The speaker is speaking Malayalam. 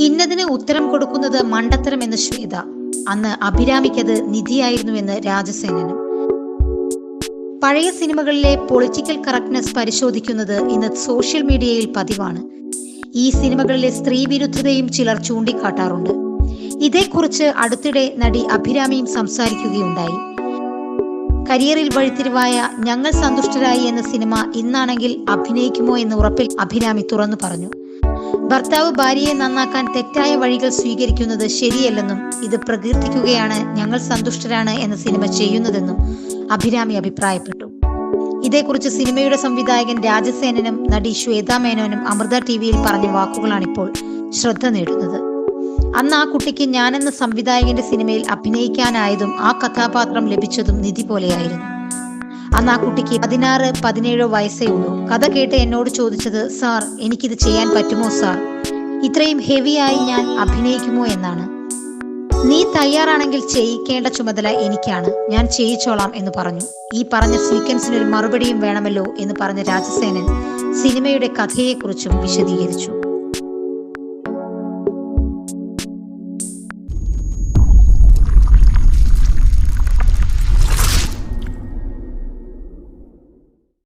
ചിലതിന് ഉത്തരം കൊടുക്കുന്നത് മണ്ടത്തരം എന്ന് ശ്വേത. അന്ന് അഭിരാമിക്കത് നിധിയായിരുന്നുവെന്ന് രാജസേനനും പഴയ സിനിമകളിലെ പൊളിറ്റിക്കൽ കറക്റ്റ്നെസ് പരിശോധിക്കുന്നത് ഇന്ന് സോഷ്യൽ മീഡിയയിൽ പതിവാണ്. ഈ സിനിമകളിലെ സ്ത്രീ വിരുദ്ധതയും ചിലർ ചൂണ്ടിക്കാട്ടാറുണ്ട്. ഇതേക്കുറിച്ച് അടുത്തിടെ നടി അഭിരാമിയും സംസാരിക്കുകയുണ്ടായി. കരിയറിൽ വഴിത്തിരിവായ ഞങ്ങൾ സന്തുഷ്ടരായി എന്ന സിനിമ ഇന്നാണെങ്കിൽ അഭിനയിക്കുമോ എന്ന് ഉറപ്പിൽ അഭിരാമി തുറന്നു പറഞ്ഞു. ഭർത്താവ് ഭാര്യയെ നന്നാക്കാൻ തെറ്റായ വഴികൾ സ്വീകരിക്കുന്നത് ശരിയല്ലെന്നും ഇത് പ്രകീർത്തിക്കുകയാണ് ഞങ്ങൾ സന്തുഷ്ടരാണ് എന്ന സിനിമ ചെയ്യുന്നതെന്നും അഭിരാമി അഭിപ്രായപ്പെട്ടു. ഇതേക്കുറിച്ച് സിനിമയുടെ സംവിധായകൻ രാജസേനനും നടി ശ്വേതാ മേനോനും അമൃത ടി വിയിൽ പറഞ്ഞ വാക്കുകളാണിപ്പോൾ ശ്രദ്ധ നേടുന്നത്. അന്ന് ആ കുട്ടിക്ക് ഞാനെന്ന സംവിധായകന്റെ സിനിമയിൽ അഭിനയിക്കാനായതും ആ കഥാപാത്രം ലഭിച്ചതും നിധി പോലെയായിരുന്നു. അന്ന് ആ കുട്ടിക്ക് പതിനാറ് പതിനേഴോ വയസ്സേ ഉള്ളൂ. കഥ കേട്ട് എന്നോട് ചോദിച്ചത് സാർ എനിക്കിത് ചെയ്യാൻ പറ്റുമോ സാർ? ഇത്രയും ഹെവിയായി ഞാൻ അഭിനയിക്കുമോ എന്നാണ്. നീ തയ്യാറാണെങ്കിൽ ചെയ്യിക്കേണ്ട ചുമതല എനിക്കാണ്. ഞാൻ ചെയ്യിച്ചോളാം എന്ന് പറഞ്ഞു. ഈ പറഞ്ഞ സീക്വൻസിനൊരു മറുപടിയും വേണമല്ലോ എന്ന് പറഞ്ഞ രാജസേനൻ സിനിമയുടെ കഥയെക്കുറിച്ചും വിശദീകരിച്ചു.